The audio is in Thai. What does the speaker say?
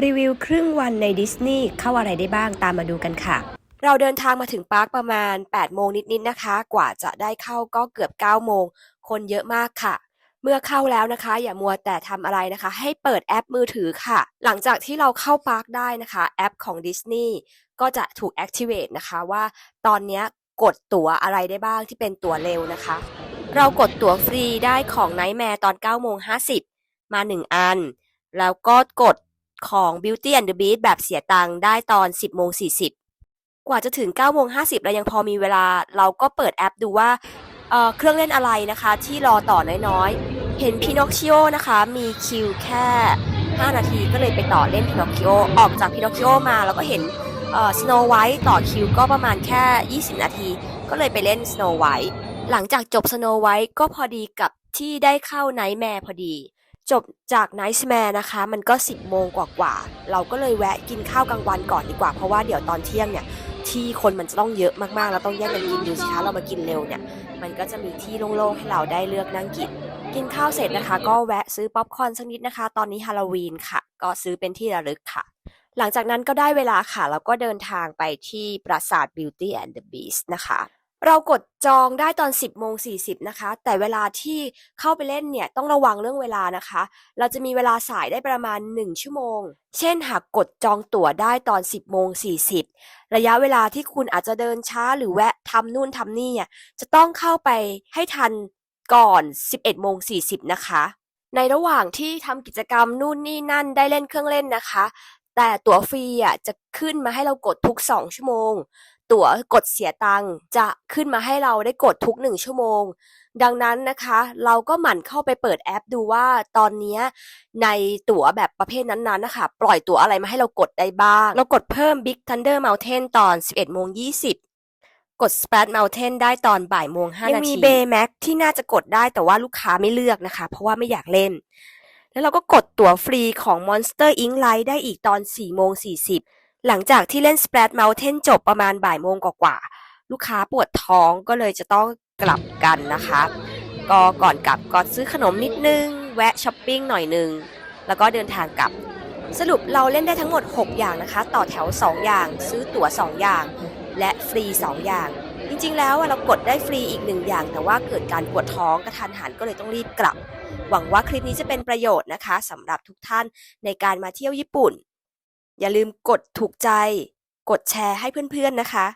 รีวิวครึ่งวันในดิสนีย์เข้าอะไรได้บ้างตามมาดูกันค่ะ เราเดินทางมาถึงปาร์คประมาณ 8 โมงนิดๆนะคะ กว่าจะได้เข้าก็เกือบ 9 โมง คนเยอะมากค่ะ เมื่อเข้าแล้วนะคะ อย่ามัวแต่ทำอะไรนะคะ ให้เปิดแอปมือถือค่ะ หลังจากที่เราเข้าปาร์คได้นะคะ แอปของดิสนีย์ก็จะถูก activate นะคะว่าตอนนี้กดตั๋วอะไรได้บ้างที่เป็นตั๋วเร็วนะคะ เรากดตั๋วฟรีได้ของ Nightmare ตอน9โมง50 มา 1 อัน แล้วก็กด ของ Beauty and the Beast แบบเสียตังค์ได้ตอน 10โมง40 กว่าจะถึง9โมง50เรายังพอมีเวลา เราก็เปิดแอปดูว่าเเครื่องเล่นอะไรนะคะ ที่รอต่อน้อยๆ เห็นพินอคชิโอนะคะ มีคิวแค่ 5 นาทีก็เลยไปต่อเล่นพินอคชิโอออกจากพินอคชิโอมาแล้วก็เห็นสโนไวท์ต่อคิวก็ประมาณแค่ 20 นาที ก็เลยไปเล่นสโนไวท์หลังจากจบสโนไวท์ก็พอดีกับที่ได้เข้าไนท์แมร์พอดี จบจากไนท์แมร์นะคะ มันก็ 10 โมงกว่าๆ เราก็เลยแวะกินข้าวกลางวันก่อนดีกว่า เพราะว่าเดี๋ยวตอนเที่ยงเนี่ย ที่คนมันจะต้องเยอะมากๆ แล้วต้องแย่งกันกินดูสิคะเรามากินเร็วเนี่ย มันก็จะมีที่โล่งๆ ให้เราได้เลือกนั่งกิน กินข้าวเสร็จนะคะ ก็แวะซื้อป๊อปคอร์นสักนิดนะคะ ตอนนี้ฮาโลวีนค่ะ ก็ซื้อเป็นที่ระลึกค่ะ หลังจากนั้นก็ได้เวลาค่ะแล้วก็เดินทางไปที่ปราสาท Beauty and the Beast นะคะ เรากดจองได้ตอน 10โมง40นะคะ แต่เวลาที่เข้าไปเล่นเนี่ยต้องระวังเรื่องเวลานะคะ เราจะมีเวลาสายได้ประมาณ 1 ชั่วโมง เช่นหากกดจองตั๋วได้ตอน 10โมง40 ระยะเวลาที่คุณอาจจะเดินช้าหรือแวะทำนู่นทำนี่อะจะต้องเข้าไปให้ทันก่อน 11โมง40 นะคะ ในระหว่างที่ทำกิจกรรมนู่นนี่นั่นได้เล่นเครื่องเล่นนะคะแต่ตั๋วฟรีอะจะขึ้นมาให้เรากดทุก 2 ชั่วโมง ตั๋วกดเสียตังค์จะขึ้นมาให้เราได้กดทุก1ชั่วโมง ดังนั้นนะคะ เราก็หมั่นเข้าไปเปิดแอปดูว่าตอนนี้ในตั๋วแบบประเภทนั้นๆนะคะ ปล่อยตั๋วอะไรมาให้เรากดได้บ้าง เรากดเพิ่ม Big Thunder Mountain ตอน 11โมง20กด Splash Mountain ได้ตอนบ่ายโมง5นาทียังมี Baymax ที่น่าจะกดได้แต่ว่าลูกค้าไม่เลือกนะคะ เพราะว่าไม่อยากเล่น แล้วเราก็กดตั๋วฟรีของ Monster Inc. Light ได้อีกตอน4โมง40 หลังจากที่เล่น Splash Mountain จบประมาณบ่ายโมงกว่าๆลูกค้าปวดท้องก็เลยจะต้องกลับกันนะคะ ก็ก่อนกลับก็ซื้อขนมนิดนึง แวะช้อปปิ้งหน่อยนึง แล้วก็เดินทางกลับ สรุปเราเล่นได้ทั้งหมด 6 อย่างนะคะ ต่อแถว 2 อย่าง ซื้อตั๋ว 2 อย่าง และฟรี 2 อย่าง จริงๆ แล้วเรากดได้ฟรีอีกหนึ่งอย่าง แต่ว่าเกิดการปวดท้องกระทันหันก็เลยต้องรีบกลับ หวังว่าคลิปนี้จะเป็นประโยชน์นะคะสำหรับทุกท่านในการมาเที่ยวญี่ปุ่น อย่าลืมกดถูกใจ กดแชร์ให้เพื่อนๆนะคะ